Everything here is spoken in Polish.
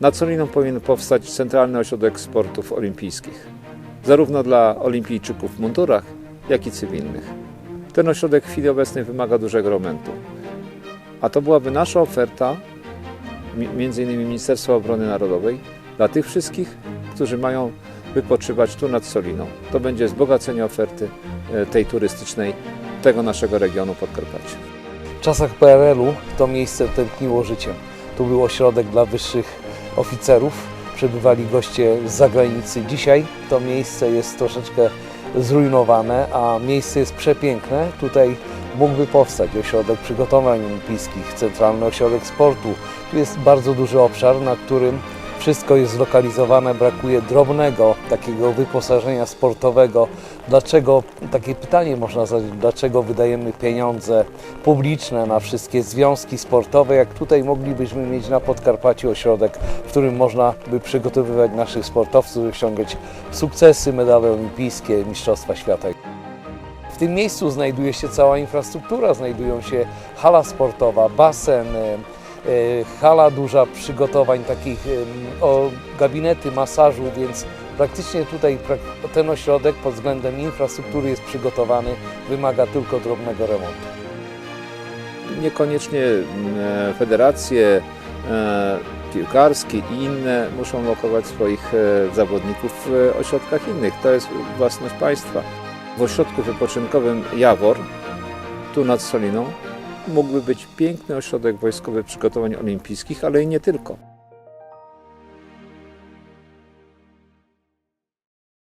Nad Soliną powinien powstać Centralny Ośrodek Sportów Olimpijskich, zarówno dla olimpijczyków w mundurach, jak i cywilnych. Ten ośrodek w chwili obecnej wymaga dużego remontu, a to byłaby nasza oferta, mi- między innymi Ministerstwa Obrony Narodowej, dla tych wszystkich, którzy mają wypoczywać tu nad Soliną. To będzie wzbogacenie oferty e, tej turystycznej tego naszego regionu Podkarpacia. W czasach PRL-u to miejsce tętniło życiem. Tu był ośrodek dla wyższych oficerów, przebywali goście z zagranicy. Dzisiaj to miejsce jest troszeczkę zrujnowane, a miejsce jest przepiękne. Tutaj mógłby powstać ośrodek przygotowań olimpijskich, centralny ośrodek sportu. Tu jest bardzo duży obszar, na którym wszystko jest zlokalizowane, brakuje drobnego takiego wyposażenia sportowego. Dlaczego, takie pytanie można zadać, dlaczego wydajemy pieniądze publiczne na wszystkie związki sportowe, jak tutaj moglibyśmy mieć na Podkarpaciu ośrodek, w którym można by przygotowywać naszych sportowców, osiągać sukcesy, medale olimpijskie, mistrzostwa świata. W tym miejscu znajduje się cała infrastruktura, znajdują się hala sportowa, basen, hala duża przygotowań, takich o, gabinety masażu, więc praktycznie tutaj ten ośrodek pod względem infrastruktury jest przygotowany, wymaga tylko drobnego remontu. Niekoniecznie mm, federacje e, piłkarskie i inne muszą lokować swoich e, zawodników w ośrodkach innych. To jest własność państwa. W ośrodku wypoczynkowym Jawor, tu nad Soliną, mógłby być piękny ośrodek wojskowy przygotowań olimpijskich, ale i nie tylko.